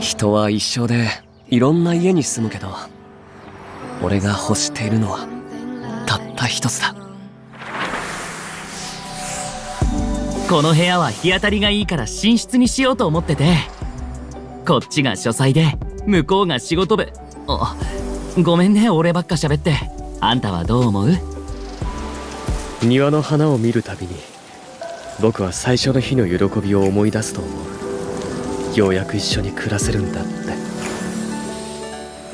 人は一生でいろんな家に住むけど俺が欲しているのはたった一つだ。この部屋は日当たりがいいから寝室にしようと思ってて。こっちが書斎で向こうが仕事部。あごめんね俺ばっか喋って。あんたはどう思う？庭の花を見るたびに僕は最初の日の喜びを思い出すと思う。ようやく一緒に暮らせるんだって。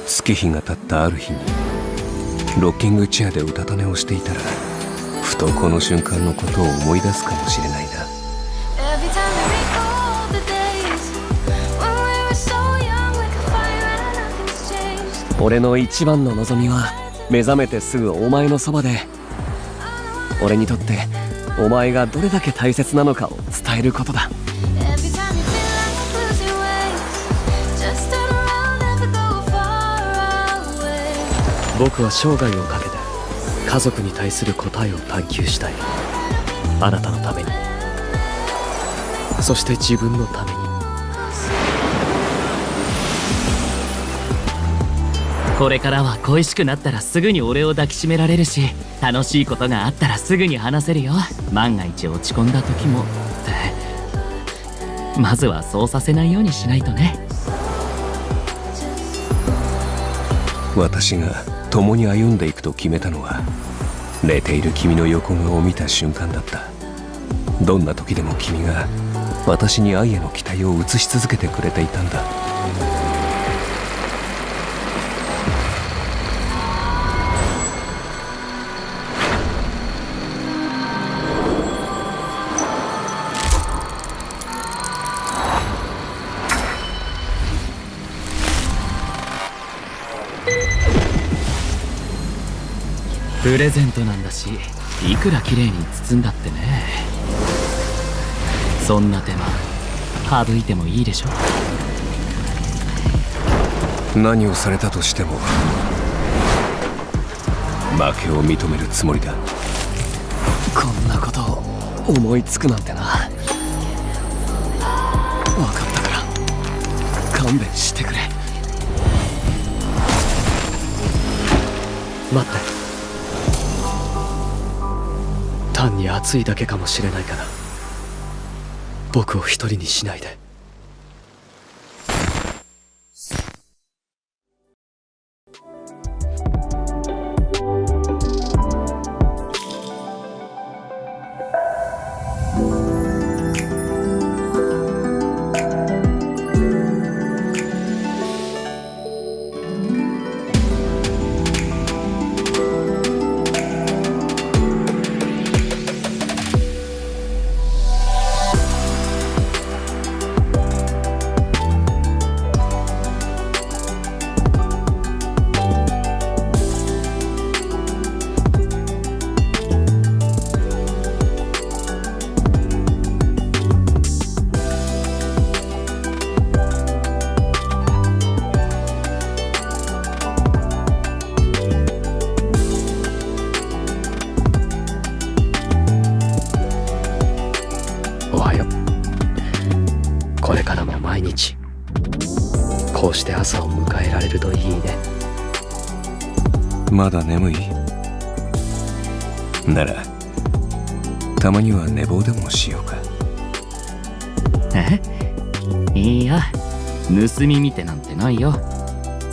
月日が経ったある日にロッキングチェアでうたた寝をしていたらふとこの瞬間のことを思い出すかもしれないな。俺の一番の望みは目覚めてすぐお前のそばで俺にとってお前がどれだけ大切なのかを伝えることだ。僕は生涯をかけ家族に対する答えを探求したい。あなたのために。そして自分のために。これからは恋しくなったらすぐに俺を抱きしめられるし楽しいことがあったらすぐに話せるよ。万が一落ち込んだ時も。ってまずはそうさせないようにしないとね。私が共に歩んでいくと決めたのは寝ている君の横顔を見た瞬間だった。どんな時でも君が私に愛への期待を移し続けてくれていたんだ。プレゼントなんだしいくら綺麗に包んだってね。そんな手間省いてもいいでしょ。何をされたとしても負けを認めるつもりだ。こんなことを思いつくなんてな。分かったから勘弁してくれ。待って単に暑いだけかもしれないから。僕を一人にしないで。こうして朝を迎えられるといいね。まだ眠い？ならたまには寝坊でもしようか。え？いや。盗み見てなんてないよ。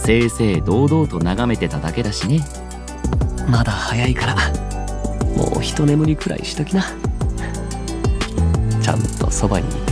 正々堂々と眺めてただけだしね。まだ早いから。もう一眠りくらいしときな。ちゃんとそばにいて